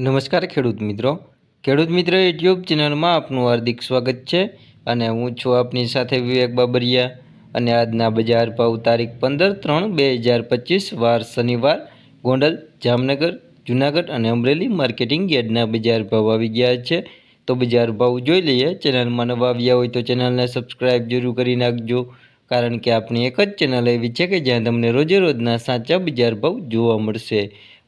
નમસ્કાર ખેડૂત મિત્રો. ખેડૂત મિત્ર યુટ્યુબ ચેનલમાં આપનું હાર્દિક સ્વાગત છે અને હું છું આપની સાથે વિવેક બાબરિયા અને આજના બજાર ભાવ તારીખ પંદર ત્રણ બે હજાર પચીસ વાર શનિવાર ગોંડલ, જામનગર, જુનાગઢ અને અમરેલી માર્કેટિંગ યાર્ડના બજાર ભાવ આવી ગયા છે. તો બજાર ભાવ જોઈ લઈએ. ચેનલમાં નવા આવ્યા હોય તો ચેનલને સબસ્ક્રાઈબ જરૂર કરી નાખજો. કારણ કે આપણી એક જ ચેનલ એવી છે કે જ્યાં તમને રોજે રોજના સાચા બજાર ભાવ જોવા મળશે.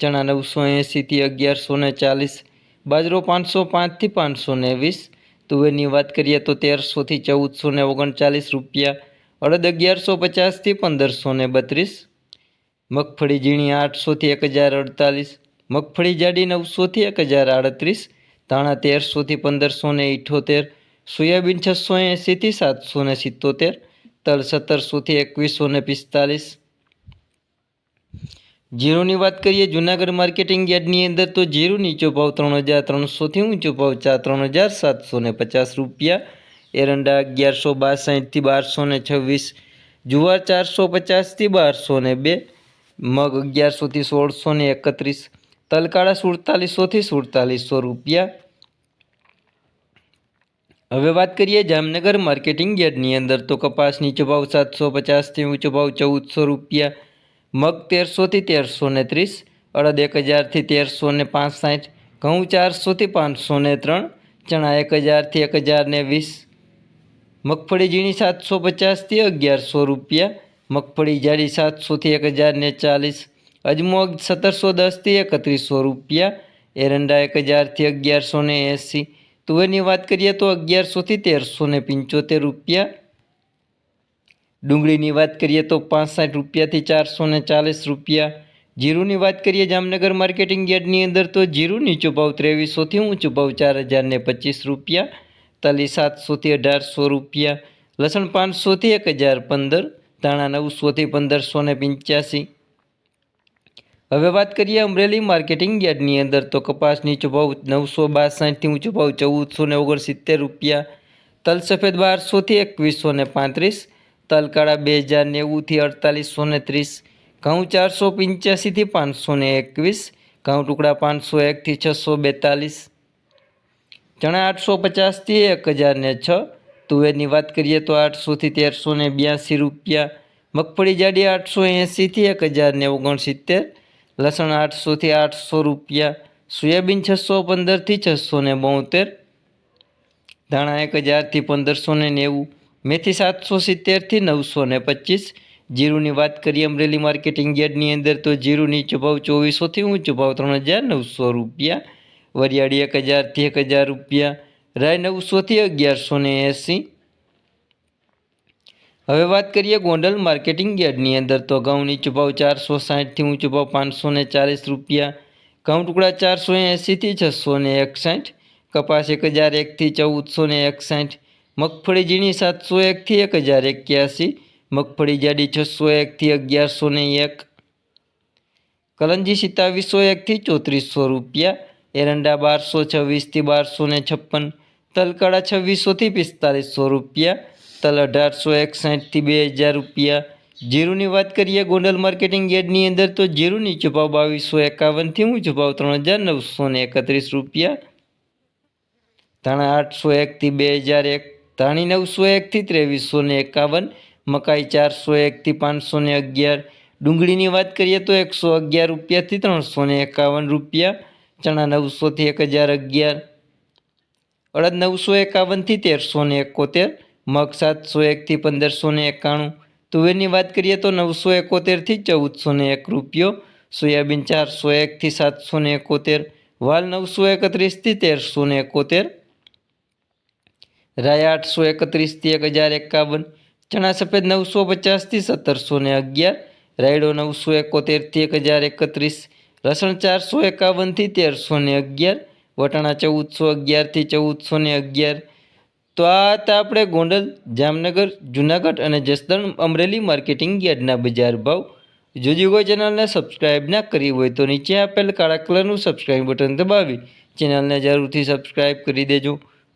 ચણા નવસો એંસીથી અગિયારસો ને ચાલીસ, બાજરો પાંચસો પાંચથી પાંચસો ને વીસ, તુવેરની વાત કરીએ તો તેરસોથી ચૌદસો ને ઓગણચાલીસ રૂપિયા, અડદ અગિયારસો પચાસથી પંદરસો ને બત્રીસ, મગફળી ઝીણી આઠસોથી એક હજાર અડતાલીસ, મગફળી જાડી નવસોથી એક હજાર આડત્રીસ, ધાણા તેરસોથી પંદરસો ને ઇઠોતેર, સોયાબીન છસો એંસીથી સાતસો ને સિત્તોતેર, તલ સત્તરસોથી એકવીસો ને પિસ્તાલીસ જીરોની વાત કરીએ, જૂનાગઢ માર્કેટિંગ યાર્ડની અંદર તો જીરું નીચો ભાવ ત્રણ હજાર ત્રણસોથી ઊંચો ભાવ ચાર ત્રણ હજાર સાતસો ને પચાસ રૂપિયા. એરંડા અગિયારસો બાસઠથી બારસો ને છવ્વીસ. જુવાર ચારસો પચાસથી બારસો ને બે. મગ અગિયારસોથી સોળસો ને એકત્રીસ. તલકાળા સુડતાલીસોથી સુડતાલીસો રૂપિયા. હવે વાત કરીએ જામનગર માર્કેટિંગ યાર્ડની અંદર તો કપાસ નીચો ભાવ સાતસો પચાસથી ઊંચો ભાવ ચૌદસો રૂપિયા. મગ તેરસોથી તેરસો ને ત્રીસ, અડદ એક હજારથી તેરસો ને પાંસઠ ઘઉં ચારસોથી પાંચસો ને ત્રણ, ચણા એક હજારથી એક હજાર ને વીસ. મગફળી ઝીણી સાતસો પચાસથી અગિયારસો રૂપિયા, મગફળી જાડી સાતસોથી એક હજાર ને ચાલીસ અજમો સત્તરસો દસથી એકત્રીસો રૂપિયા, એરંડા એક હજારથી અગિયારસો ને એંસી. તુવેરની વાત કરીએ તો અગિયારસોથી તેરસો ને પંચોતેર રૂપિયા ડુંગળીની વાત કરીએ તો પાંસઠ રૂપિયાથી ચારસો ને ચાલીસ રૂપિયા. જીરુની વાત કરીએ જામનગર માર્કેટિંગ યાર્ડની અંદર તો જીરું નીચો ભાવ ત્રેવીસોથી ઊંચો ભાવ ચાર હજાર ને પચીસ રૂપિયા. તલી સાતસોથી અઢારસો રૂપિયા. લસણ પાંચસોથી એક હજાર પંદર. ધાણા નવસોથી પંદરસો ને પંચ્યાસી. હવે વાત કરીએ અમરેલી માર્કેટિંગ યાર્ડની અંદર તો કપાસ નીચો ભાવ નવસો બાસઠથી ઊંચો ભાવ ચૌદસો ને ઓગણસિત્તેર રૂપિયા. તલ સફેદ બારસોથી એકવીસો ને પાંત્રીસ. તલકાળા બે હજાર નેવુંથી અડતાલીસો ને ત્રીસ. ઘઉં ચારસો પંચ્યાસીથી પાંચસો ને એકવીસ. ઘઉં ટુકડા પાંચસો એકથી છસો બેતાલીસ. ચણા આઠસો પચાસથી એક હજાર ને છ. તુવેરની વાત કરીએ તો આઠસોથી તેરસો ને બ્યાસી રૂપિયા. મગફળી જાડી આઠસો એંસીથી એક હજાર ને ઓગણસિત્તેર. લસણ આઠસોથી આઠસો રૂપિયા. સોયાબીન છસો પંદરથી છસો ને બોતેર. ધાણા એક હજારથી પંદરસો ને નેવું. મેથી સાતસો સિત્તેરથી નવસો ને પચીસ. જીરુની વાત કરીએ અમરેલી માર્કેટિંગ યાર્ડની અંદર, તો જીરું નીચો ભાવ ચોવીસોથી ઊંચો ભાવ ત્રણ હજાર નવસો રૂપિયા. વરિયાળી એક હજારથી એક હજાર રૂપિયા. રાય નવસોથી અગિયારસો ને એંસી. હવે વાત કરીએ ગોંડલ માર્કેટિંગ યાર્ડની અંદર, તો ઘઉં નીચો ભાવ ચારસો સાઠથી ઊંચો ભાવ પાંચસો ને ચાલીસ રૂપિયા. ઘઉં ટુકડા ચારસો એંસીથી છસો ને એકસાઠ. કપાસ એક હજાર એકથી ચૌદસો ને એકસાઠ. મગફળી ઝીણી સાતસો એકથી એક હજાર એક્યાસી મગફળી જાડી છસો એકથી અગિયારસો ને એક. કલંજી સિત્તાવીસો એકથી ચોત્રીસો રૂપિયા, એરંડા બારસો છવ્વીસથી બારસો ને છપ્પન તલકડા છવ્વીસોથી પિસ્તાલીસો રૂપિયા, તલ અઢારસો એકસાઠથી બે હજાર રૂપિયા. જીરુની વાત કરીએ ગોંડલ માર્કેટિંગ યાર્ડની અંદર તો જીરુની છુપાવ બાવીસો એકાવનથી ઊંચો ભાવ ત્રણ હજાર નવસો એકત્રીસ રૂપિયા. ધાણા આઠસો એકથી બે હજાર એક. ધાણી નવસો એકથી ત્રેવીસો ને એકાવન, મકાઈ ચારસો એકથી પાંચસો ને અગિયાર, ડુંગળીની વાત કરીએ તો એકસો અગિયાર રૂપિયાથી ત્રણસો ને એકાવન રૂપિયા, ચણા નવસોથી એક હજાર અગિયાર, અડદ નવસો એકાવનથી તેરસો ને એકોતેર, મગ સાતસો એકથી પંદરસો ને એકાણું, તુવેરની વાત કરીએ તો નવસો એકોતેરથી ચૌદસો ને એક રૂપિયો, સોયાબીન ચારસો એકથી સાતસો ને એકોતેર, વાલ નવસો એકત્રીસથી તેરસો ને એકોતેર રાય આઠસો એકત્રીસથી એક હજાર એકાવન, ચણા સફેદ નવસો પચાસથી સત્તરસો ને અગિયાર, રાયડો નવસો એકોતેરથી એક હજાર એકત્રીસ, લસણ ચારસો એકાવનથી તેરસો ને અગિયાર, વટાણા ચૌદસો અગિયારથી ચૌદસો ને અગિયાર. તો આ હતા આપણે ગોંડલ, જામનગર, જુનાગઢ અને જસદણ અમરેલી માર્કેટિંગ યાર્ડના બજાર ભાવ. જો કોઈ ચેનલને સબસ્ક્રાઇબ ના કરી હોય તો નીચે આપેલ કાળા કલરનું સબસ્ક્રાઇબ બટન દબાવી ચેનલને જરૂરથી સબસ્ક્રાઇબ કરી દેજો.